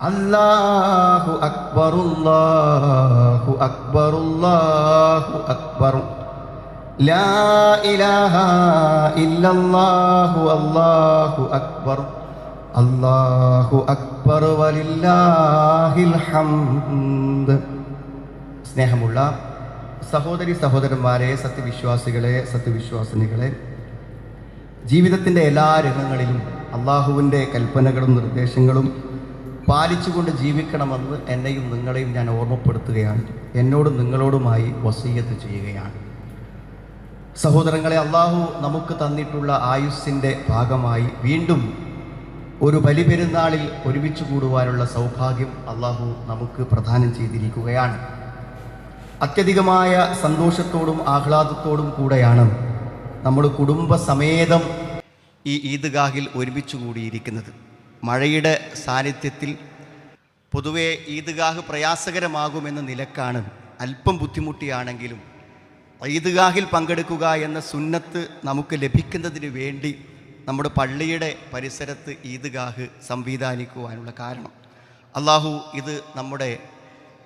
അല്ലാഹു അക്ബറുല്ലാഹു അക്ബറുല്ലാഹു അക്ബർ ലാ ഇലാഹ ഇല്ലല്ലാഹു അല്ലാഹു അക്ബർ. അല്ലാഹു അക്ബർ വലില്ലാഹിൽ ഹംദ്. സ്നേഹമുള്ള സഹോദരി സഹോദരന്മാരെ സത്യവിശ്വാസികളെ സത്യവിശ്വാസിനികളെ ജീവിതത്തിന്റെ എല്ലാ രംഗങ്ങളിലും അള്ളാഹുവിന്റെ കൽപ്പനകളും നിർദ്ദേശങ്ങളും പാലിച്ചുകൊണ്ട് ജീവിക്കണമെന്ന് എന്നെയും നിങ്ങളെയും ഞാൻ ഓർമ്മപ്പെടുത്തുകയാണ്. എന്നോടും നിങ്ങളോടുമായി വസീയത്ത് ചെയ്യുകയാണ്. സഹോദരങ്ങളെ അള്ളാഹു നമുക്ക് തന്നിട്ടുള്ള ആയുസ്സിന്റെ ഭാഗമായി വീണ്ടും ഒരു ബലിപെരുന്നാളിൽ ഒരുമിച്ച് കൂടുവാനുള്ള സൗഭാഗ്യം അള്ളാഹു നമുക്ക് പ്രദാനം ചെയ്തിരിക്കുകയാണ്. അത്യധികമായ സന്തോഷത്തോടും ആഹ്ലാദത്തോടും കൂടെയാണ് നമ്മൾ കുടുംബസമേതം ഈ ഈദ്ഗാഹിൽ ഒരുമിച്ച് കൂടിയിരിക്കുന്നത്. മഴയുടെ സാന്നിധ്യത്തിൽ പൊതുവെ ഈദ്ഗാഹ് പ്രയാസകരമാകുമെന്ന നിലക്കാണ് അല്പം ബുദ്ധിമുട്ടിയാണെങ്കിലും ഈദ്ഗാഹിൽ പങ്കെടുക്കുക എന്ന സുന്നത്ത് നമുക്ക് ലഭിക്കുന്നതിന് വേണ്ടി നമ്മുടെ പള്ളിയുടെ പരിസരത്ത് ഈദ്ഗാഹ് സംവിധാനിക്കുവാനുള്ള കാരണം. അള്ളാഹു ഇത് നമ്മുടെ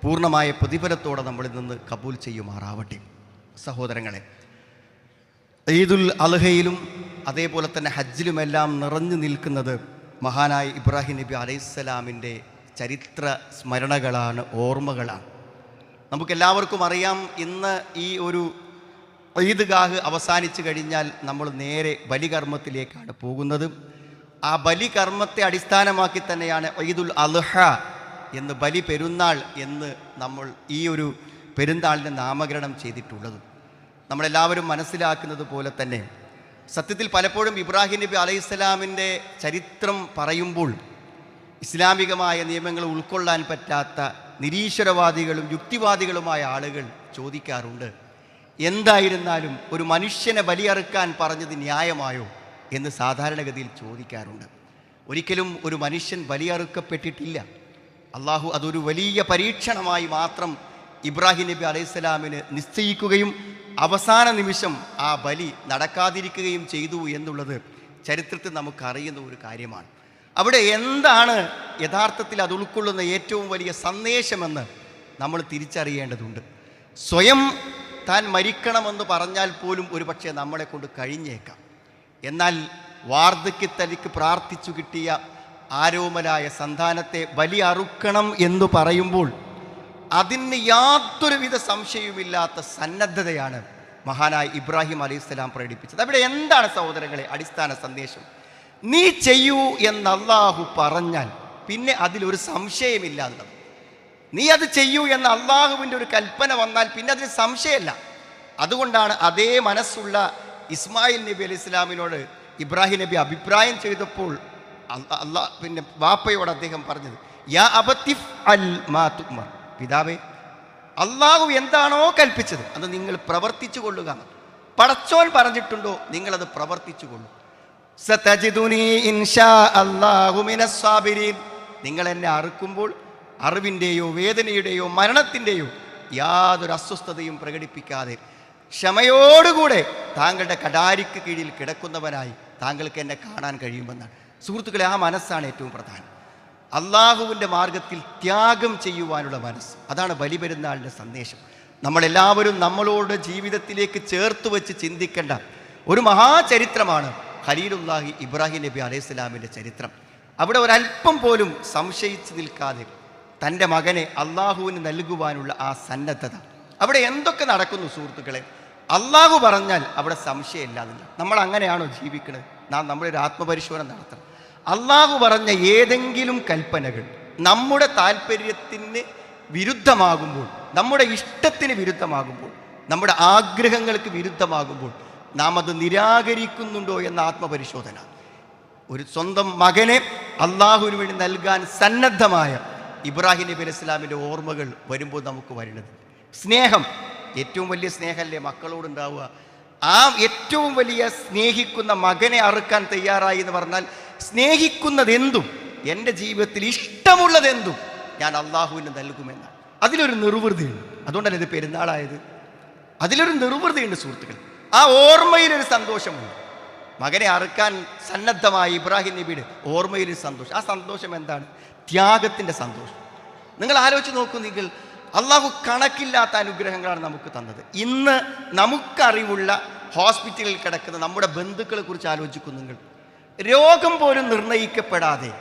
പൂർണമായ പ്രതിഫലത്തോടെ നമ്മളിൽ നിന്ന് കബൂൽ ചെയ്യുമാറാവട്ടെ. സഹോദരങ്ങളെ ഈദുൽ അൽഹയിലും അതേപോലെ തന്നെ ഹജ്ജിലുമെല്ലാം നിറഞ്ഞു നിൽക്കുന്നത് മഹാനായ ഇബ്രാഹിം നബി അലൈഹിസ്സലാമിന്റെ ചരിത്ര സ്മരണകളാണ് ഓർമ്മകളാണ്. നമുക്കെല്ലാവർക്കും അറിയാം ഇന്ന് ഈ ഒരു ഈദ്ഗാഹ് അവസാനിച്ചു കഴിഞ്ഞാൽ നമ്മൾ നേരെ ബലികർമ്മത്തിലേക്കാണ് പോകുന്നത്. ആ ബലികർമ്മത്തെ അടിസ്ഥാനമാക്കി തന്നെയാണ് ഈദുൽ അൽഹ എന്ന് ബലി പെരുന്നാൾ എന്ന് നമ്മൾ ഈ ഒരു പെരുന്നാളിനെ നാമകരണം ചെയ്തിട്ടുള്ളത്. നമ്മളെല്ലാവരും മനസ്സിലാക്കുന്നത് പോലെ തന്നെ സത്യത്തിൽ പലപ്പോഴും ഇബ്രാഹിം നബി അലൈഹിസ്സലാമിന്റെ ചരിത്രം പറയുമ്പോൾ ഇസ്ലാമികമായ നിയമങ്ങൾ ഉൾക്കൊള്ളാൻ പറ്റാത്ത നിരീശ്വരവാദികളും യുക്തിവാദികളുമായ ആളുകൾ ചോദിക്കാറുണ്ട്. എന്തായിരുന്നാലും ഒരു മനുഷ്യനെ ബലിയറുക്കാൻ പറഞ്ഞത് ന്യായമായോ എന്ന് സാധാരണഗതിയിൽ ചോദിക്കാറുണ്ട്. ഒരിക്കലും ഒരു മനുഷ്യൻ ബലിയറുക്കപ്പെട്ടിട്ടില്ല. അള്ളാഹു അതൊരു വലിയ പരീക്ഷണമായി മാത്രം ഇബ്രാഹിം നബി അലൈഹിസ്സലാമിന് നിശ്ചയിക്കുകയും അവസാന നിമിഷം ആ ബലി നടക്കാതിരിക്കുകയും ചെയ്തു എന്നുള്ളത് ചരിത്രത്തിൽ നമുക്കറിയുന്ന ഒരു കാര്യമാണ്. അവിടെ എന്താണ് യഥാർത്ഥത്തിൽ അത് ഉൾക്കൊള്ളുന്ന ഏറ്റവും വലിയ സന്ദേശമെന്ന് നമ്മൾ തിരിച്ചറിയേണ്ടതുണ്ട്. സ്വയം താൻ മരിക്കണമെന്ന് പറഞ്ഞാൽ പോലും ഒരുപക്ഷെ നമ്മളെ കൊണ്ട് കഴിഞ്ഞേക്കാം. എന്നാൽ വാർദ്ധക്യത്തലിക്ക് പ്രാർത്ഥിച്ചു കിട്ടിയ ആരോമലായ സന്താനത്തെ ബലി അറുക്കണം എന്ന് പറയുമ്പോൾ അതിന് യാതൊരുവിധ സംശയവുമില്ലാത്ത സന്നദ്ധതയാണ് മഹാനായ ഇബ്രാഹിം അലൈഹിസ്സലാം പ്രകടിപ്പിച്ചത്. അവിടെ എന്താണ് സഹോദരങ്ങളെ അടിസ്ഥാന സന്ദേശം? നീ ചെയ്യൂ എന്ന് അള്ളാഹു പറഞ്ഞാൽ പിന്നെ അതിലൊരു സംശയമില്ലാതുള്ളത് നീ അത് ചെയ്യൂ എന്ന അള്ളാഹുവിന്റെ ഒരു കൽപ്പന വന്നാൽ പിന്നെ അതിന് സംശയമല്ല. അതുകൊണ്ടാണ് അതേ മനസ്സുള്ള ഇസ്മായിൽ നബി അലി ഇസ്ലാമിനോട് ഇബ്രാഹിം നബി അഭിപ്രായം ചെയ്തപ്പോൾ അള്ളാ പിന്നെ വാപ്പയോട് അദ്ദേഹം പറഞ്ഞത് യാ അബത്തിഫ് അൽ മാ തുമർ പിതാവേ അള്ളാഹു എന്താണോ കൽപ്പിച്ചത് അത് നിങ്ങൾ പ്രവർത്തിച്ചു കൊള്ളുക പടച്ചോൻ പറഞ്ഞിട്ടുണ്ടോ? നിങ്ങളത് പ്രവർത്തിച്ചു കൊള്ളു. നിങ്ങൾ എന്നെ അറുക്കുമ്പോൾ അറിവിന്റെയോ വേദനയുടെയോ മരണത്തിന്റെയോ യാതൊരു അസ്വസ്ഥതയും പ്രകടിപ്പിക്കാതെ ക്ഷമയോടുകൂടെ താങ്കളുടെ കടാരിക്ക് കീഴിൽ കിടക്കുന്നവനായി താങ്കൾക്ക് എന്നെ കാണാൻ കഴിയുമെന്നാണ്. സുഹൃത്തുക്കളെ ആ മനസ്സാണ് ഏറ്റവും പ്രധാനം. അള്ളാഹുവിന്റെ മാർഗത്തിൽ ത്യാഗം ചെയ്യുവാനുള്ള മനസ്സ്. അതാണ് ബലിപെരുന്നാളിന്റെ സന്ദേശം. നമ്മളെല്ലാവരും നമ്മളോട് ജീവിതത്തിലേക്ക് ചേർത്ത് വെച്ച് ചിന്തിക്കേണ്ട ഒരു മഹാചരിത്രമാണ് ഖലീലുല്ലാഹി ഇബ്രാഹിം നബി അലൈഹി സ്വലാമിന്റെ ചരിത്രം. അവിടെ ഒരല്പം പോലും സംശയിച്ച് നിൽക്കാതെ തന്റെ മകനെ അള്ളാഹുവിന് നൽകുവാനുള്ള ആ സന്നദ്ധത. അവിടെ എന്തൊക്കെ നടക്കുന്നു സുഹൃത്തുക്കളെ? അള്ളാഹു പറഞ്ഞാൽ അവിടെ സംശയമില്ലാതില്ല. നമ്മൾ അങ്ങനെയാണോ ജീവിക്കുന്നത് നാം നമ്മളൊരു ആത്മപരിശോധന നടത്തണം. അള്ളാഹു പറഞ്ഞ ഏതെങ്കിലും കൽപ്പനകൾ നമ്മുടെ താല്പര്യത്തിന് വിരുദ്ധമാകുമ്പോൾ നമ്മുടെ ഇഷ്ടത്തിന് വിരുദ്ധമാകുമ്പോൾ നമ്മുടെ ആഗ്രഹങ്ങൾക്ക് വിരുദ്ധമാകുമ്പോൾ നാം അത് നിരാകരിക്കുന്നുണ്ടോ എന്ന ആത്മപരിശോധന. ഒരു സ്വന്തം മകനെ അള്ളാഹുവിന് വേണ്ടി നൽകാൻ സന്നദ്ധമായ ഇബ്രാഹിം നബി അലൈഹി ഇസ്ലാമിന്റെ ഓർമ്മകൾ വരുമ്പോൾ നമുക്ക് വരുന്നത് സ്നേഹം. ഏറ്റവും വലിയ സ്നേഹമല്ലേ മക്കളോടുണ്ടാവുക. ആ ഏറ്റവും വലിയ സ്നേഹിക്കുന്ന മകനെ അറുക്കാൻ തയ്യാറായി എന്ന് പറഞ്ഞാൽ സ്നേഹിക്കുന്നതെന്തും എന്റെ ജീവിതത്തിൽ ഇഷ്ടമുള്ളതെന്തും ഞാൻ അള്ളാഹുവിന് നൽകുമെന്നാണ്. അതിലൊരു നിർവൃതിയുണ്ട്. അതുകൊണ്ടല്ലേ ഇത് പെരുന്നാളായത്? അതിലൊരു നിർവൃതിയുണ്ട് സുഹൃത്തുക്കൾ ആ ഓർമ്മയിലൊരു സന്തോഷമുണ്ട്. മകനെ അറുക്കാൻ സന്നദ്ധമായ ഇബ്രാഹിം നബിയുടെ ഓർമ്മയിൽ സന്തോഷം. ആ സന്തോഷം എന്താണ്? ത്യാഗത്തിന്റെ സന്തോഷം. നിങ്ങൾ ആലോചിച്ച് നോക്കൂ നിങ്ങൾ അള്ളാഹു കണക്കില്ലാത്ത അനുഗ്രഹങ്ങളാണ് നമുക്ക് തന്നത്. ഇന്ന് നമുക്കറിവുള്ള ഹോസ്പിറ്റലിൽ കിടക്കുന്ന നമ്മുടെ ബന്ധുക്കളെ കുറിച്ച് ആലോചിക്കും നിങ്ങൾ രോഗം പോലും നിർണയിക്കപ്പെടാതെ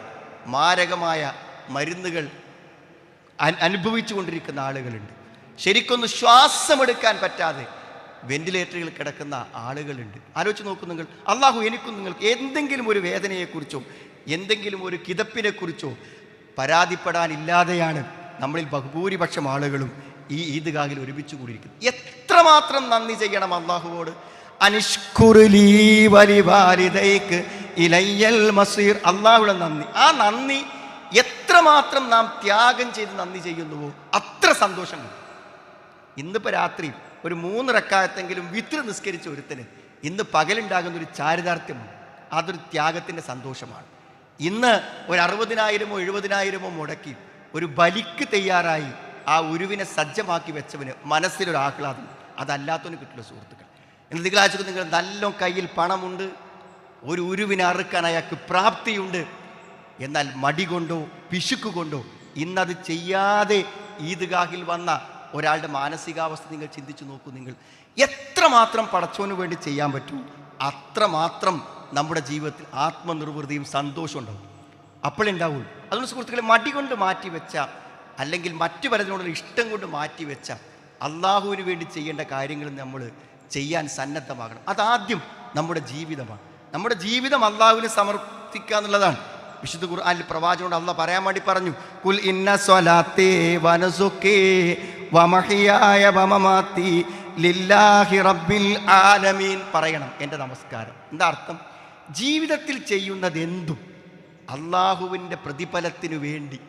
മാരകമായ മരുന്നുകൾ അനുഭവിച്ചു കൊണ്ടിരിക്കുന്ന ആളുകളുണ്ട്. ശരിക്കൊന്ന് ശ്വാസമെടുക്കാൻ പറ്റാതെ വെന്റിലേറ്ററിൽ കിടക്കുന്ന ആളുകളുണ്ട്. ആലോചിച്ച് നോക്കൂ നിങ്ങൾ. അള്ളാഹു എനിക്കും നിങ്ങൾക്ക് എന്തെങ്കിലും ഒരു വേദനയെക്കുറിച്ചോ എന്തെങ്കിലും ഒരു കിതപ്പിനെക്കുറിച്ചോ പരാതിപ്പെടാനില്ലാതെയാണ് നമ്മളിൽ ബഹുഭൂരിപക്ഷം ആളുകളും ഈ ഈദ്ഗാഹിൽ ഒരുമിച്ച് കൂടിയിരിക്കുന്നത്. എത്രമാത്രം നന്ദി ചെയ്യണം അള്ളാഹുവോട് മസീർ. അള്ളാഹുടെ നന്ദി. ആ നന്ദി എത്രമാത്രം നാം ത്യാഗം ചെയ്ത് നന്ദി ചെയ്യുന്നുവോ അത്ര സന്തോഷം കിട്ടും ഇന്നിപ്പോൾ രാത്രി ഒരു മൂന്ന് റക്കായത്തെങ്കിലും വിത്ര നിസ്കരിച്ച ഒരുത്തന് ഇന്ന് പകലുണ്ടാകുന്ന ഒരു ചാരിതാർത്ഥ്യമാണ് അതൊരു ത്യാഗത്തിന്റെ സന്തോഷമാണ്. ഇന്ന് ഒരു അറുപതിനായിരമോ എഴുപതിനായിരമോ മുടക്കി ഒരു ബലിക്ക് തയ്യാറായി ആ ഉരുവിനെ സജ്ജമാക്കി വെച്ചവന് മനസ്സിലൊരു ആഹ്ലാദം. അതല്ലാത്തവന് കിട്ടില്ല സുഹൃത്തുക്കൾ. ഇന്ന് തിങ്കളാഴ്ച നിങ്ങൾ നല്ല കയ്യിൽ പണമുണ്ട് ഒരു ഉരുവിനെ അറുക്കാൻ അയാൾക്ക് പ്രാപ്തിയുണ്ട് എന്നാൽ മടി കൊണ്ടോ പിശുക്ക് കൊണ്ടോ ഇന്നത് ചെയ്യാതെ ഈദ്ഗാഹിൽ വന്ന ഒരാളുടെ മാനസികാവസ്ഥ നിങ്ങൾ ചിന്തിച്ചു നോക്കൂ നിങ്ങൾ. എത്രമാത്രം പടച്ചോന് വേണ്ടി ചെയ്യാൻ പറ്റൂ അത്രമാത്രം നമ്മുടെ ജീവിതത്തിൽ ആത്മനിർവൃതിയും സന്തോഷവും ഉണ്ടാവും. അപ്പോഴുണ്ടാവുള്ളൂ അതുകൊണ്ട് സുഹൃത്തുക്കളെ മടി കൊണ്ട് മാറ്റിവെച്ച അല്ലെങ്കിൽ മറ്റു പലതിനോടുള്ള ഇഷ്ടം കൊണ്ട് മാറ്റിവെച്ച അള്ളാഹുവിന് വേണ്ടി ചെയ്യേണ്ട കാര്യങ്ങൾ നമ്മൾ ചെയ്യാൻ സന്നദ്ധമാകണം. അതാദ്യം നമ്മുടെ ജീവിതമാണ്. നമ്മുടെ ജീവിതം അള്ളാഹുവിന് സമർപ്പിക്കുക എന്നുള്ളതാണ്. വിശുദ്ധ ഖുർആനിൽ പ്രവാചകനോട് അള്ളാഹ് പറയാൻ വേണ്ടി പറഞ്ഞു കുൽ ഇന്ന സ്വലാത്തേ വനസുക്കേ വമഹിയായ വമമാത്തി ലില്ലാഹി റബ്ബിൽ ആലമീൻ. പറയണം എന്റെ നമസ്കാരം. എന്താ അർത്ഥം? ജീവിതത്തിൽ ചെയ്യുന്നത് എന്തും അള്ളാഹുവിന്റെ പ്രതിഫലത്തിനു വേണ്ടി.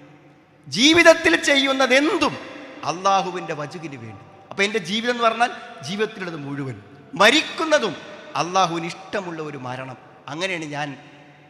ജീവിതത്തിൽ ചെയ്യുന്നത് എന്തും അള്ളാഹുവിന്റെ വചുകിന് വേണ്ടി. അപ്പം എന്റെ ജീവിതം എന്ന് പറഞ്ഞാൽ ജീവിതത്തിലുള്ളത് മുഴുവൻ. മരിക്കുന്നതും അള്ളാഹുവിന് ഇഷ്ടമുള്ള ഒരു മരണം. അങ്ങനെയാണ് ഞാൻ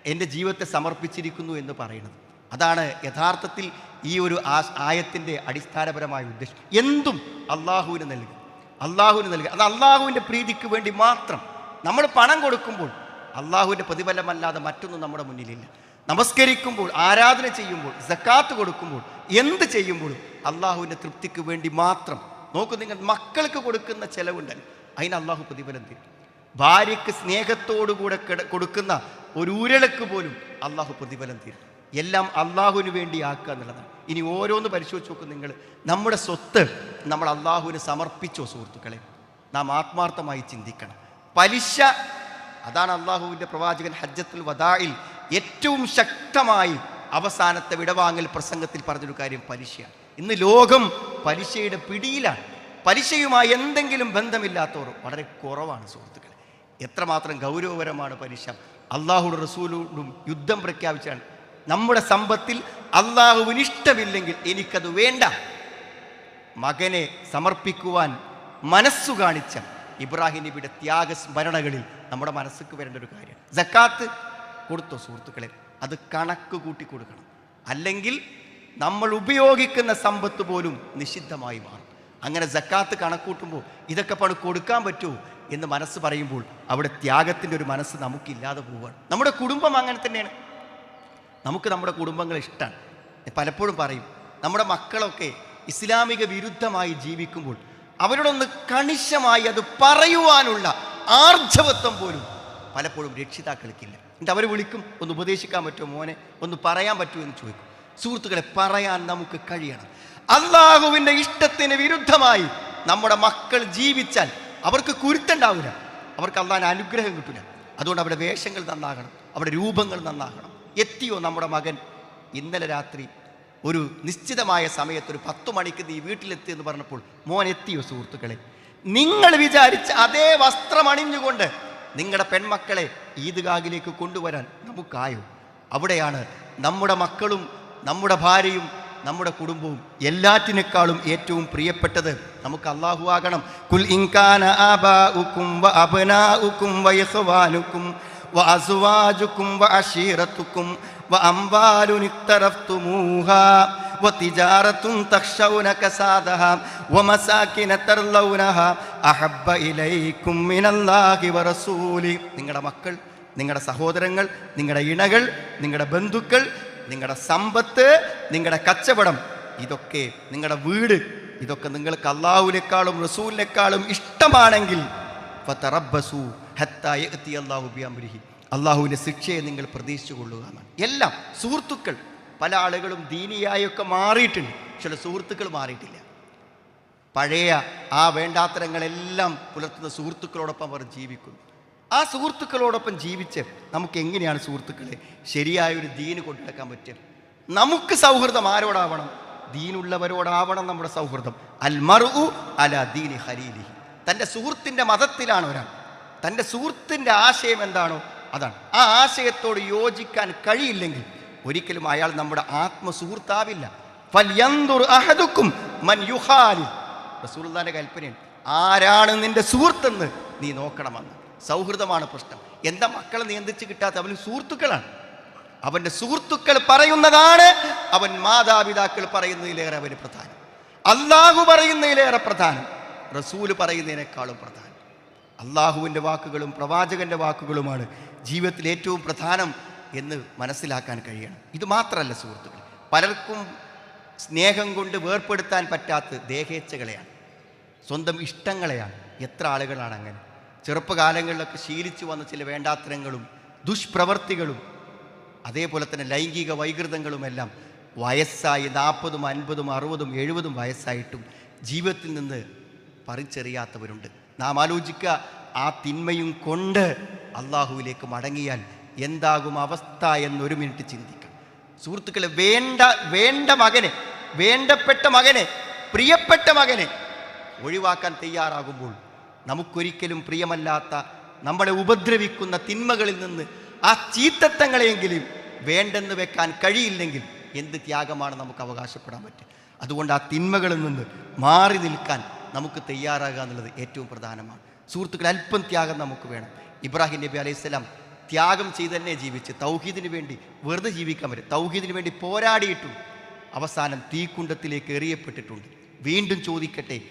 എന്റെ ജീവിതത്തെ സമർപ്പിച്ചിരിക്കുന്നു എന്ന് പറയുന്നത്. അതാണ് യഥാർത്ഥത്തിൽ ഈ ഒരു ആയത്തിന്റെ അടിസ്ഥാനപരമായ ഉദ്ദേശം. എന്തും അള്ളാഹുവിന് നൽകുക അള്ളാഹുവിന് നൽകുക അത് അള്ളാഹുവിന്റെ പ്രീതിക്ക് വേണ്ടി മാത്രം നമ്മൾ പണം കൊടുക്കുമ്പോൾ അള്ളാഹുവിന്റെ പ്രതിഫലമല്ലാതെ മറ്റൊന്നും നമ്മുടെ മുന്നിലില്ല. നമസ്കരിക്കുമ്പോൾ ആരാധന ചെയ്യുമ്പോൾ സക്കാത്ത് കൊടുക്കുമ്പോൾ എന്ത് ചെയ്യുമ്പോഴും അള്ളാഹുവിന്റെ തൃപ്തിക്ക് വേണ്ടി മാത്രം. നോക്കൂ നിങ്ങൾ മക്കൾക്ക് കൊടുക്കുന്ന ചിലവുണ്ടല്ലോ. അതിന് അള്ളാഹു പ്രതിഫലം തരും. ഭാര്യയ്ക്ക് സ്നേഹത്തോടുകൂടെ കിട- കൊടുക്കുന്ന ഒരു ഉരളക്ക് പോലും അള്ളാഹു പ്രതിഫലം തരും. എല്ലാം അള്ളാഹുവിന് വേണ്ടി ആക്കുക എന്നുള്ളതാണ്. ഇനി ഓരോന്ന് പരിശോധിച്ച് നോക്കും നിങ്ങൾ. നമ്മുടെ സ്വത്ത് നമ്മൾ അള്ളാഹുവിന് സമർപ്പിച്ചോ സുഹൃത്തുക്കളെ? നാം ആത്മാർത്ഥമായി ചിന്തിക്കണം. പലിശ അതാണ് അള്ളാഹുവിന്റെ പ്രവാചകൻ ഹജ്ജത്തുൽ വദായിൽ ഏറ്റവും ശക്തമായി അവസാനത്തെ വിടവാങ്ങൽ പ്രസംഗത്തിൽ പറഞ്ഞൊരു കാര്യം പലിശയാണ്. ഇന്ന് ലോകം പലിശയുടെ പിടിയിലാണ്. പലിശയുമായി എന്തെങ്കിലും ബന്ധമില്ലാത്തവർ വളരെ കുറവാണ് സുഹൃത്തുക്കൾ എത്രമാത്രം ഗൗരവപരമാണ് പലിശ. അള്ളാഹുടെ റസൂലോടും യുദ്ധം പ്രഖ്യാപിച്ചാണ് നമ്മുടെ സമ്പത്തിൽ അള്ളാഹുവിന് ഇഷ്ടമില്ലെങ്കിൽ എനിക്കത് വേണ്ട. മകനെ സമർപ്പിക്കുവാൻ മനസ്സു കാണിച്ച ഇബ്രാഹിം നബിയുടെ ത്യാഗസ്മരണകളിൽ നമ്മുടെ മനസ്സിക്ക് വരേണ്ട ഒരു കാര്യം. ജക്കാത്ത് കൊടുത്തോ സുഹൃത്തുക്കളെ? അത് കണക്ക് കൂട്ടി കൊടുക്കണം. അല്ലെങ്കിൽ നമ്മൾ ഉപയോഗിക്കുന്ന സമ്പത്ത് പോലും നിഷിദ്ധമായി മാറും. അങ്ങനെ ജക്കാത്ത് കണക്കൂട്ടുമ്പോൾ ഇതൊക്കെ പണി കൊടുക്കാൻ പറ്റുമോ എന്ന് മനസ്സ് പറയുമ്പോൾ അവിടെ ത്യാഗത്തിന്റെ ഒരു മനസ്സ് നമുക്കില്ലാതെ പോവുകയാണ്. നമ്മുടെ കുടുംബം അങ്ങനെ തന്നെയാണ്. നമുക്ക് നമ്മുടെ കുടുംബങ്ങൾ ഇഷ്ടമാണ് പലപ്പോഴും പറയും നമ്മുടെ മക്കളൊക്കെ ഇസ്ലാമിക വിരുദ്ധമായി ജീവിക്കുമ്പോൾ അവരോടൊന്ന് കണിശമായി അത് പറയുവാനുള്ള ആർജവത്വം പോലും പലപ്പോഴും രക്ഷിതാക്കൾക്കില്ല. എന്നിട്ട് അവർ വിളിക്കും ഒന്ന് ഉപദേശിക്കാൻ പറ്റുമോ മോനെ? ഒന്ന് പറയാൻ പറ്റുമോ? എന്ന് ചോദിക്കും. സുഹൃത്തുക്കളെ പറയാൻ നമുക്ക് കഴിയണം. അള്ളാഹുവിന്റെ ഇഷ്ടത്തിന് വിരുദ്ധമായി നമ്മുടെ മക്കൾ ജീവിച്ചാൽ അവർക്ക് കുരുത്തുണ്ടാവില്ല. അവർക്ക് അള്ളാൻ അനുഗ്രഹം കിട്ടില്ല അതുകൊണ്ട് അവരുടെ വേഷങ്ങൾ നന്നാകണം അവരുടെ രൂപങ്ങൾ നന്നാകണം. എത്തിയോ നമ്മുടെ മകൻ? ഇന്നലെ രാത്രി ഒരു നിശ്ചിതമായ സമയത്ത് ഒരു പത്ത് മണിക്ക് നീ വീട്ടിലെത്തി എന്ന് പറഞ്ഞപ്പോൾ മോൻ എത്തിയോ സുഹൃത്തുക്കളെ? നിങ്ങൾ വിചാരിച്ച അതേ വസ്ത്രം അണിഞ്ഞുകൊണ്ട് നിങ്ങളുടെ പെൺമക്കളെ ഈദ്ഗാഹിലേക്ക് കൊണ്ടുവരാൻ നമുക്കായോ? അവിടെയാണ് നമ്മുടെ മക്കളും നമ്മുടെ ഭാര്യയും നമ്മുടെ കുടുംബവും എല്ലാറ്റിനേക്കാളും ഏറ്റവും പ്രിയപ്പെട്ടത്. നമുക്ക് അള്ളാഹു ആകണം. കുൽ ഇൻകാന ആബാഉക്കും വ അബ്നാഉക്കും വ അസ്വാജുക്കും വ അശീറത്തുക്കും വ അംവാലുൻ ഇഖ്തറഫ്തുമൂഹാ وتجارة تخشون كسادها ومساكن ترلونها أحب إليكم من الله ورسوله നിങ്ങളുടെ മക്കൾ നിങ്ങളുടെ സഹോദരങ്ങൾ നിങ്ങളുടെ ഇണകൾ നിങ്ങളുടെ ബന്ധുക്കൾ നിങ്ങളുടെ സമ്പത്ത് നിങ്ങളുടെ കച്ചവടം ഇതൊക്കെ നിങ്ങളുടെ വീട് ഇതൊക്കെ നിങ്ങൾക്ക് അള്ളാഹുവിനേക്കാളും റസൂലിനേക്കാളും ഇഷ്ടമാണെങ്കിൽ ഫതറബ്ബസു ഹത്താ യഅതി അല്ലാഹു ബിഅംരിഹി. അള്ളാഹുവിന്റെ ശിക്ഷയെ നിങ്ങൾ പ്രതീക്ഷിച്ചു കൊള്ളുക എന്നാണ്. എല്ലാം സുഹൃത്തുക്കൾ പല ആളുകളും ദീനിയായൊക്കെ മാറിയിട്ടുണ്ട്. ചില സുഹൃത്തുക്കൾ മാറിയിട്ടില്ല. പഴയ ആ വേണ്ടാത്തരങ്ങളെല്ലാം പുലർത്തുന്ന സുഹൃത്തുക്കളോടൊപ്പം അവർ ജീവിക്കുന്നു. ആ സുഹൃത്തുക്കളോടൊപ്പം ജീവിച്ച് നമുക്ക് എങ്ങനെയാണ് സുഹൃത്തുക്കളെ ശരിയായ ഒരു ദീന് കൊണ്ടുനടക്കാൻ പറ്റുക? നമുക്ക് സൗഹൃദം ആരോടാവണം? ദീനുള്ളവരോടാവണം നമ്മുടെ സൗഹൃദം. അൽ മറു അല ദീനി ഹരീലി തന്റെ സുഹൃത്തിന്റെ മതത്തിലാണ് ഒരാൾ. തന്റെ സുഹൃത്തിന്റെ ആശയം എന്താണോ അതാണ്. ആ ആശയത്തോട് യോജിക്കാൻ കഴിയില്ലെങ്കിൽ ഒരിക്കലും അയാൾ നമ്മുടെ ആത്മസുഹൃത്താവില്ല. കൽപ്പനയാണ് ആരാണ് നിന്റെ സുഹൃത്തെന്ന് നീ നോക്കണമെന്ന്. സൗഹൃദമാണ് പ്രശ്നം. എന്താ മക്കളെ നിയന്ത്രിച്ച് കിട്ടാത്ത? അവന് സുഹൃത്തുക്കളാണ്. അവന്റെ സുഹൃത്തുക്കൾ പറയുന്നതാണ് അവൻ മാതാപിതാക്കൾ പറയുന്നതിലേറെ അവന് പ്രധാനം. അള്ളാഹു പറയുന്നതിലേറെ പ്രധാനം റസൂൽ പറയുന്നതിനേക്കാളും പ്രധാനം. അള്ളാഹുവിന്റെ വാക്കുകളും പ്രവാചകന്റെ വാക്കുകളുമാണ് ജീവിതത്തിൽ ഏറ്റവും പ്രധാനം എന്ന് മനസ്സിലാക്കാൻ കഴിയണം. ഇത് മാത്രമല്ല സുഹൃത്തുക്കൾ പലർക്കും സ്നേഹം കൊണ്ട് വേർപ്പെടുത്താൻ പറ്റാത്ത ദേഹേച്ഛകളെയാണ് സ്വന്തം ഇഷ്ടങ്ങളെയാണ്. എത്ര ആളുകളാണ് അങ്ങനെ? ചെറുപ്പകാലങ്ങളിലൊക്കെ ശീലിച്ചു വന്ന ചില വേണ്ടാത്തരങ്ങളും ദുഷ്പ്രവർത്തികളും അതേപോലെ തന്നെ ലൈംഗിക വൈകൃതങ്ങളുമെല്ലാം വയസ്സായി നാൽപ്പതും അൻപതും അറുപതും എഴുപതും വയസ്സായിട്ടും ജീവിതത്തിൽ നിന്ന് പറിച്ചെറിയാത്തവരുണ്ട്. നാം ആലോചിക്കുക ആ തിന്മയും കൊണ്ട് അള്ളാഹുവിലേക്ക് മടങ്ങിയാൽ എന്താകും അവസ്ഥ എന്നൊരു മിനിറ്റ് ചിന്തിക്കാം സുഹൃത്തുക്കളെ വേണ്ട വേണ്ട മകനെ വേണ്ടപ്പെട്ട മകനെ പ്രിയപ്പെട്ട മകനെ ഒഴിവാക്കാൻ തയ്യാറാകുമ്പോൾ നമുക്കൊരിക്കലും പ്രിയമല്ലാത്ത നമ്മളെ ഉപദ്രവിക്കുന്ന തിന്മകളിൽ നിന്ന് ആ ചീത്തത്വങ്ങളെയെങ്കിലും വേണ്ടെന്ന് വെക്കാൻ കഴിയില്ലെങ്കിൽ എന്ത് ത്യാഗമാണ് നമുക്ക് അവകാശപ്പെടാൻ പറ്റുക. അതുകൊണ്ട് ആ തിന്മകളിൽ നിന്ന് മാറി നിൽക്കാൻ നമുക്ക് തയ്യാറാകുക എന്നുള്ളത് ഏറ്റവും പ്രധാനമാണ്. സുഹൃത്തുക്കൾ അല്പം ത്യാഗം നമുക്ക് വേണം. ഇബ്രാഹിം നബി അലൈഹി സ്വലാം ത്യാഗം ചെയ്ത് തന്നെ ജീവിച്ച് തൗഹീദിന് വേണ്ടി വെറുതെ ജീവിക്കാൻ വരും തൗഹീദിന് വേണ്ടി പോരാടിയിട്ടും അവസാനം തീക്കുണ്ടത്തിലേക്ക് എറിയപ്പെട്ടിട്ടുണ്ട്. വീണ്ടും ചോദിക്കട്ടെ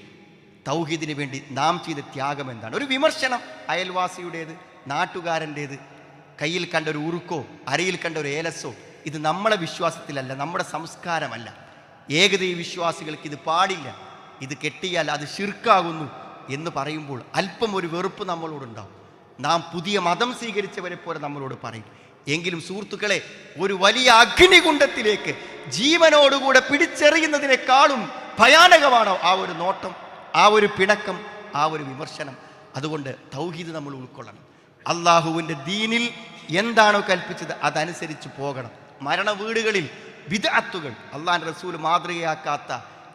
തൗഹീദിന് വേണ്ടി നാം ചെയ്ത ത്യാഗം എന്താണ്? ഒരു വിമർശനം. അയൽവാസിയുടേത് നാട്ടുകാരന്റേത് കയ്യിൽ കണ്ട ഒരു ഉറുക്കോ അരയിൽ കണ്ട ഒരു ഏലസോ ഇത് നമ്മളെ വിശ്വാസത്തിലല്ല നമ്മുടെ സംസ്കാരമല്ല. ഏകദൈവ വിശ്വാസികൾക്ക് ഇത് പാടില്ല. ഇത് കെട്ടിയാൽ അത് ശിർക്കാകുന്നു എന്ന് പറയുമ്പോൾ അല്പം ഒരു വെറുപ്പ് നമ്മളോടുണ്ടാവും. നാം പുതിയ മതം സ്വീകരിച്ചവരെ പോലെ നമ്മളോട് പറയും. എങ്കിലും സുഹൃത്തുക്കളെ ഒരു വലിയ അഗ്നികുണ്ഡത്തിലേക്ക് ജീവനോടുകൂടെ പിടിച്ചെറിയുന്നതിനേക്കാളും ഭയാനകമാണോ ആ ഒരു നോട്ടം ആ ഒരു പിണക്കം ആ ഒരു വിമർശനം? അതുകൊണ്ട് തൗഹീദ് നമ്മൾ ഉൾക്കൊള്ളണം. അള്ളാഹുവിന്റെ ദീനിൽ എന്താണോ കൽപ്പിച്ചത് അതനുസരിച്ച് പോകണം. മരണ വീടുകളിൽ വിദഅത്തുകൾ അള്ളാൻ റസൂൽ മാതൃകയാക്കാത്ത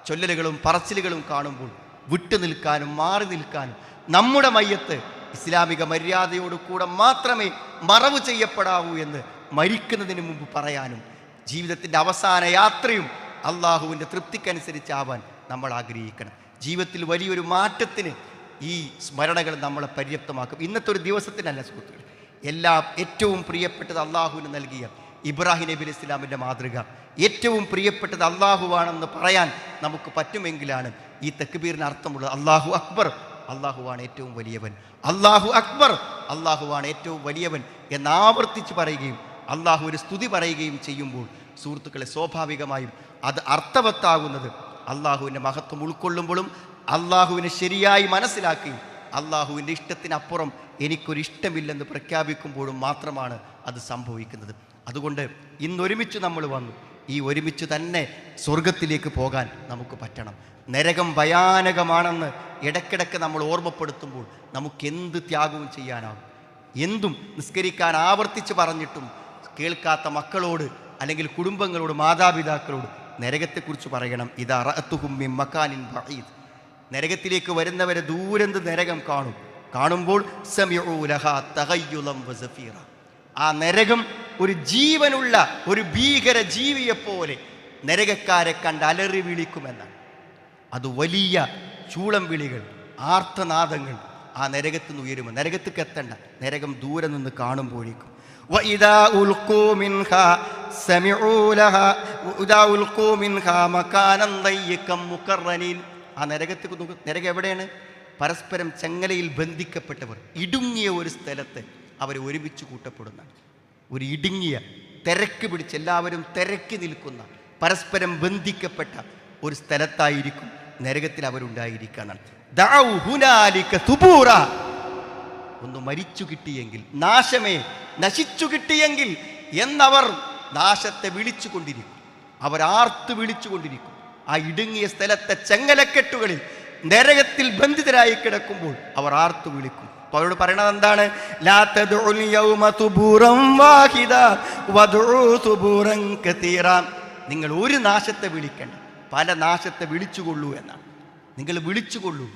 ചൊല്ലലുകളും പറച്ചിലുകളും കാണുമ്പോൾ വിട്ടു നിൽക്കാനും മാറി നിൽക്കാനും നമ്മുടെ മയ്യത്ത് ഇസ്ലാമിക മര്യാദയോടുകൂടെ മാത്രമേ മറവ് ചെയ്യപ്പെടാവൂ എന്ന് മരിക്കുന്നതിന് മുമ്പ് പറയാനും ജീവിതത്തിന്റെ അവസാന യാത്രയും അള്ളാഹുവിന്റെ തൃപ്തിക്കനുസരിച്ചാവാൻ നമ്മൾ ആഗ്രഹിക്കണം. ജീവിതത്തിൽ വലിയൊരു മാറ്റത്തിന് ഈ സ്മരണകൾ നമ്മളെ പര്യാപ്തമാക്കും. ഇന്നത്തെ ഒരു ദിവസത്തിനല്ല സുഹൃത്തുക്കൾ എല്ലാം ഏറ്റവും പ്രിയപ്പെട്ടത് അള്ളാഹുവിന് നൽകിയ ഇബ്രാഹിം നബി ഇസ്ലാമിന്റെ മാതൃക. ഏറ്റവും പ്രിയപ്പെട്ടത് അള്ളാഹുവാണെന്ന് പറയാൻ നമുക്ക് പറ്റുമെങ്കിലാണ് ഈ തെക്കുബീറിന് അർത്ഥമുള്ളത്. അള്ളാഹു അക്ബർ. അള്ളാഹുവാണ് ഏറ്റവും വലിയവൻ. അള്ളാഹു അക്ബർ. അള്ളാഹുവാണ് ഏറ്റവും വലിയവൻ എന്ന് ആവർത്തിച്ച് പറയുകയും ഒരു സ്തുതി പറയുകയും ചെയ്യുമ്പോൾ സുഹൃത്തുക്കളെ സ്വാഭാവികമായും അത് അർത്ഥവത്താകുന്നത് അള്ളാഹുവിന്റെ മഹത്വം ഉൾക്കൊള്ളുമ്പോഴും അള്ളാഹുവിനെ ശരിയായി മനസ്സിലാക്കുകയും അള്ളാഹുവിന്റെ ഇഷ്ടത്തിനപ്പുറം എനിക്കൊരിഷ്ടമില്ലെന്ന് പ്രഖ്യാപിക്കുമ്പോഴും മാത്രമാണ് അത് സംഭവിക്കുന്നത്. അതുകൊണ്ട് ഇന്നൊരുമിച്ച് നമ്മൾ വന്നു. ഈ ഒരുമിച്ച് തന്നെ സ്വർഗത്തിലേക്ക് പോകാൻ നമുക്ക് പറ്റണം. നരകം ഭയാനകമാണെന്ന് ഇടയ്ക്കിടയ്ക്ക് നമ്മൾ ഓർമ്മപ്പെടുത്തുമ്പോൾ നമുക്ക് എന്ത് ത്യാഗവും ചെയ്യാനാകും. എന്തും നിസ്കരിക്കാൻ ആവർത്തിച്ച് പറഞ്ഞിട്ടും കേൾക്കാത്ത മക്കളോട് അല്ലെങ്കിൽ കുടുംബങ്ങളോട് മാതാപിതാക്കളോട് നരകത്തെക്കുറിച്ച് പറയണം. ഇത് റഅത്തുഹും മക്കാനിൻ ബഈദ്. നരകത്തിലേക്ക് വരുന്നവരെ ദൂരന്ത് നരകം കാണും? കാണുമ്പോൾ സമിഉ ലഹ തഗയ്യുലം വസഫീറ ആ നരകം ഒരു ജീവനുള്ള ഒരു ഭീകര ജീവിയെപ്പോലെ നരകക്കാരെ കണ്ട് അലറി വിളിക്കുമെന്നാണ്. അത് വലിയ ചൂളം വിളികൾ ആർത്തനാദങ്ങൾ ആ നരകത്തു നിന്ന് ഉയരുമ്പോൾ. നരകത്തേക്ക് എത്തണ്ട. നരകം ദൂരെ നിന്ന് കാണുമ്പോഴേക്കും. ആ നരകത്തേക്ക് നരകം എവിടെയാണ്? പരസ്പരം ചങ്ങലയിൽ ബന്ധിക്കപ്പെട്ടവർ. ഇടുങ്ങിയ ഒരു സ്ഥലത്ത് അവർ ഒരുമിച്ച് കൂട്ടപ്പെടുന്ന ഒരു ഇടുങ്ങിയ തിരക്ക് പിടിച്ച് എല്ലാവരും തിരക്കി നിൽക്കുന്ന പരസ്പരം ബന്ധിക്കപ്പെട്ട ഒരു സ്ഥലത്തായിരിക്കും നരകത്തിൽ അവരുണ്ടായിരിക്കണം. ഒന്ന് മരിച്ചു കിട്ടിയെങ്കിൽ നാശമേ നശിച്ചു കിട്ടിയെങ്കിൽ എന്നവർ നാശത്തെ വിളിച്ചു കൊണ്ടിരിക്കും അവർ ആർത്ത് വിളിച്ചുകൊണ്ടിരിക്കും. ആ ഇടുങ്ങിയ സ്ഥലത്തെ ചെങ്ങലക്കെട്ടുകളിൽ നരകത്തിൽ ബന്ധിതരായി കിടക്കുമ്പോൾ അവർ ആർത്തു വിളിക്കും. അപ്പോൾ അവരോട് പറയണത് എന്താണ്? നിങ്ങൾ ഒരു നാശത്തെ വിളിക്കണ്ട. പല നാശത്തെ വിളിച്ചുകൊള്ളൂ എന്നാണ്. നിങ്ങൾ വിളിച്ചുകൊള്ളൂ.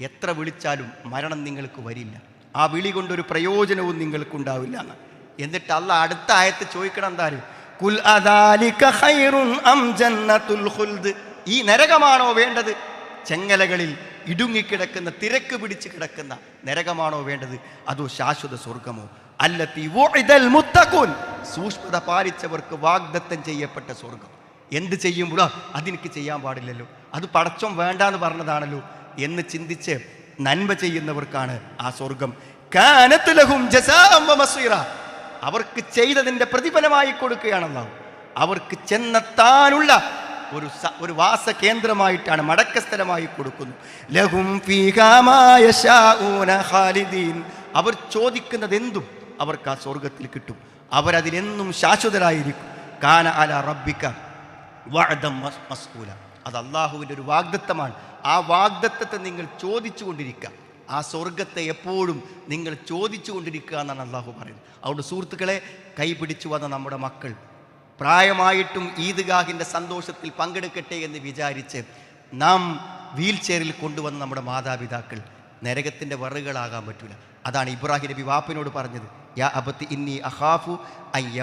എത്ര വിളിച്ചാലും മരണം നിങ്ങൾക്ക് വരില്ല. ആ വിളി കൊണ്ടൊരു പ്രയോജനവും നിങ്ങൾക്കുണ്ടാവില്ല എന്ന് എന്നിട്ട് അല്ല അടുത്ത ആയത്ത് ചോദിക്കണം എന്താണ് കുൽ അം ജന്നത്തുൽ ഈ നരകമാണോ വേണ്ടത്? ചെങ്ങലകളിൽ ഇടുങ്ങിക്കിടക്കുന്ന തിരക്ക് പിടിച്ച് കിടക്കുന്ന നരകമാണോ വേണ്ടത്? അതോ ശാശ്വത സ്വർഗമോ അല്ലത്തി മുത്തഖൂൻ. സൂക്ഷ്മത പാലിച്ചവർക്ക് വാഗ്ദത്തം ചെയ്യപ്പെട്ട സ്വർഗം എന്ത് ചെയ്യുമ്പോഴോ അതെനിക്ക് ചെയ്യാൻ പാടില്ലല്ലോ. അത് പടച്ചം വേണ്ട എന്ന് പറഞ്ഞതാണല്ലോ എന്ന് ചിന്തിച്ച് നന്മ ചെയ്യുന്നവർക്കാണ് ആ സ്വർഗം കാനത്തുലഹും. അവർക്ക് ചെയ്തതിന്റെ പ്രതിഫലമായി കൊടുക്കുകയാണല്ലോ. അവർക്ക് ചെന്നെത്താനുള്ള ഒരു ഒരു വാസ കേന്ദ്രമായിട്ടാണ് മടക്ക സ്ഥലമായി കൊടുക്കുന്നു. ലഹും ഫീഹാ മാ യശാഊന ഖാലിദീൻ. അവർ ചോദിക്കുന്നത് എന്തും അവർക്ക് ആ സ്വർഗത്തിൽ കിട്ടും. അവരതിലെന്നും ശാശ്വതരായിരിക്കും. കാന അല റബ്ബിക്ക വഅദം മസ്കൂല അത് അള്ളാഹുവിന്റെ ഒരു വാഗ്ദത്തമാണ്. ആ വാഗ്ദത്തത്തെ നിങ്ങൾ ചോദിച്ചു കൊണ്ടിരിക്കുക ആ സ്വർഗത്തെ എപ്പോഴും നിങ്ങൾ ചോദിച്ചു കൊണ്ടിരിക്കുക എന്നാണ് അള്ളാഹു പറയുന്നത്. അതുകൊണ്ട് സുഹൃത്തുക്കളെ കൈപിടിച്ചു വന്ന നമ്മുടെ മക്കൾ പ്രായമായിട്ടും ഈദ്ഗാഹിന്റെ സന്തോഷത്തിൽ പങ്കെടുക്കട്ടെ എന്ന് വിചാരിച്ച് നാം വീൽ ചെയറിൽ കൊണ്ടുവന്ന നമ്മുടെ മാതാപിതാക്കൾ നരകത്തിന്റെ വറുകളാകാൻ പറ്റില്ല അതാണ് ഇബ്രാഹിം നബി വാപ്പിനോട് പറഞ്ഞത് യാ അബത്ത് ഇന്നി അഹാഫു ഐ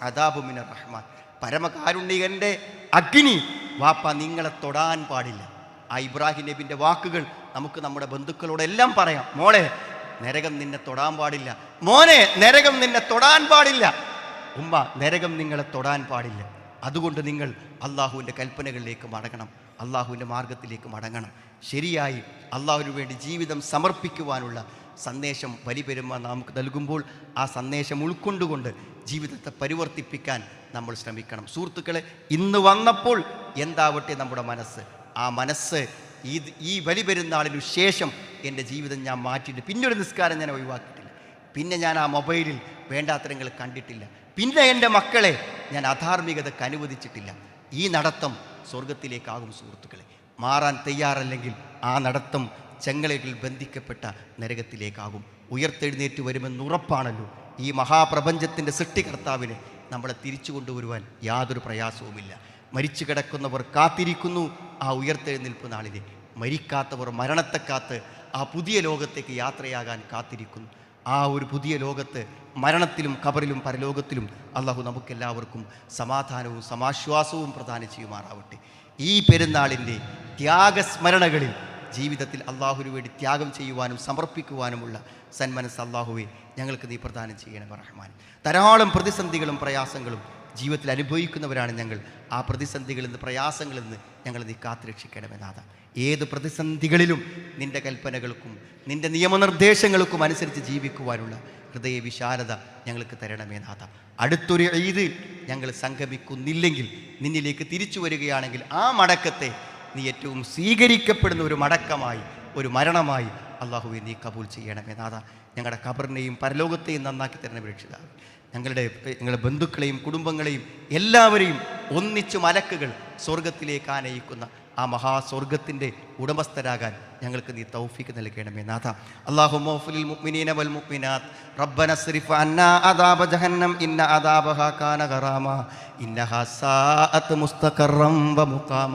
അദാബു മിന റഹ്മാൻ. പരമകാരുണ്യകന്റെ അഗ്നി വാപ്പ നിങ്ങളെ തൊടാൻ പാടില്ല. ആ ഇബ്രാഹിം നബിന്റെ വാക്കുകൾ നമുക്ക് നമ്മുടെ ബന്ധുക്കളോടെല്ലാം പറയാം. മോളെ നരകം നിന്നെ തൊടാൻ പാടില്ല. മോനെ നരകം നിന്നെ തൊടാൻ പാടില്ല. ഉമ്മ നരകം നിങ്ങളെ തൊടാൻ പാടില്ല. അതുകൊണ്ട് നിങ്ങൾ അള്ളാഹുവിന്റെ കൽപ്പനകളിലേക്ക് മടങ്ങണം. അള്ളാഹുവിന്റെ മാർഗത്തിലേക്ക് മടങ്ങണം. ശരിയായി അള്ളാഹുവിന് വേണ്ടി ജീവിതം സമർപ്പിക്കുവാനുള്ള സന്ദേശം വലിപെരുമ നമുക്ക് നൽകുമ്പോൾ ആ സന്ദേശം ഉൾക്കൊണ്ടുകൊണ്ട് ജീവിതത്തെ പരിവർത്തിപ്പിക്കാൻ നമ്മൾ ശ്രമിക്കണം. സുഹൃത്തുക്കളെ ഇന്ന് വന്നപ്പോൾ എന്താവട്ടെ നമ്മുടെ മനസ്സ്? ആ മനസ്സ് ഈ ഈ വലിപെരുന്നാളിനു ശേഷം എന്റെ ജീവിതം ഞാൻ മാറ്റിയിട്ട് പിന്നെ ഒരു നിസ്കാരം ഞാൻ ഒഴിവാക്കിയിട്ടില്ല. പിന്നെ ഞാൻ ആ മൊബൈലിൽ വേണ്ടാത്തരങ്ങൾ കണ്ടിട്ടില്ല. പിന്നെ എന്റെ മക്കളെ ഞാൻ അധാർമികതക്ക് അനുവദിച്ചിട്ടില്ല. ഈ നടത്തം സ്വർഗത്തിലേക്കാകും സുഹൃത്തുക്കളെ. മാറാൻ തയ്യാറല്ലെങ്കിൽ ആ നടത്തം ചെങ്ങലകളിൽ ബന്ധിക്കപ്പെട്ട നരകത്തിലേക്കാകും. ഉയർത്തെഴുന്നേറ്റ് വരുമെന്ന് ഉറപ്പാണല്ലോ. ഈ മഹാപ്രപഞ്ചത്തിന്റെ സൃഷ്ടികർത്താവിനെ നമ്മളെ തിരിച്ചു കൊണ്ടുവരുവാൻ യാതൊരു പ്രയാസവുമില്ല. മരിച്ചു കിടക്കുന്നവർ കാത്തിരിക്കുന്നു ആ ഉയർത്തെഴുന്നേൽപ്പ് നാളിനെ മരിക്കാത്തവർ മരണത്തെ കാത്ത് ആ പുതിയ ലോകത്തേക്ക് യാത്രയാകാൻ കാത്തിരിക്കുന്നു. ആ ഒരു പുതിയ ലോകത്ത് മരണത്തിലും കബറിലും പരലോകത്തിലും അള്ളാഹു നമുക്കെല്ലാവർക്കും സമാധാനവും സമാശ്വാസവും പ്രദാനം ചെയ്യുമാറാവട്ടെ. ഈ പെരുന്നാളിന്റെ ത്യാഗസ്മരണകളിൽ ജീവിതത്തിൽ അള്ളാഹുവിന് വേണ്ടി ത്യാഗം ചെയ്യുവാനും സമർപ്പിക്കുവാനുമുള്ള സന്മനസ് അള്ളാഹുവെ ഞങ്ങൾക്ക് നീ പ്രദാനം ചെയ്യണം റഹ്മാൻ. ധാരാളം പ്രതിസന്ധികളും പ്രയാസങ്ങളും ജീവിതത്തിൽ അനുഭവിക്കുന്നവരാണ് ഞങ്ങൾ. ആ പ്രതിസന്ധികളിൽ നിന്ന് പ്രയാസങ്ങളിൽ നിന്ന് ഞങ്ങൾ നീ കാത്തുരക്ഷിക്കണമേ നാഥ. ഏത് പ്രതിസന്ധികളിലും നിന്റെ കൽപ്പനകൾക്കും നിന്റെ നിയമനിർദ്ദേശങ്ങൾക്കും അനുസരിച്ച് ജീവിക്കുവാനുള്ള ഹൃദയ വിശാലത ഞങ്ങൾക്ക് തരണമേ നാഥ. അടുത്തൊരു ഈദ് ഞങ്ങൾ സംഗമിക്കുന്നില്ലെങ്കിൽ നിന്നിലേക്ക് തിരിച്ചു വരികയാണെങ്കിൽ ആ മടക്കത്തെ നീ ഏറ്റവും സ്വീകരിക്കപ്പെടുന്ന ഒരു മടക്കമായി ഒരു മരണമായി അള്ളാഹുവെ നീ കബൂൽ ചെയ്യണമേ നാഥ. ഞങ്ങളുടെ ഖബറിനെയും പരലോകത്തെയും നന്നാക്കി തരണമേ രക്ഷിതാവ്. ഞങ്ങളുടെ ഞങ്ങളുടെ ബന്ധുക്കളെയും കുടുംബങ്ങളെയും എല്ലാവരെയും ഒന്നിച്ചു മലക്കുകൾ സ്വർഗത്തിലേക്ക് ആനയിക്കുന്ന ആ മഹാസ്വർഗത്തിന്റെ ഉടമസ്ഥരാകാൻ ഞങ്ങൾക്ക് നീ തൗഫീക്ക് നൽകണമേ നാഥ. അല്ലാഹു മൗഫുലിൽ മുഅ്മിനീന വൽ മുഅ്മിനാത്ത്. റബ്ബന സ്രിഫ് അന്നാ അദാബ ജഹന്നം ഇന്ന അദാബഹ കാന ഗറാമ. ഇന്നഹാ സാഅത്ത് മുസ്തഖറം വ മുഖാമ.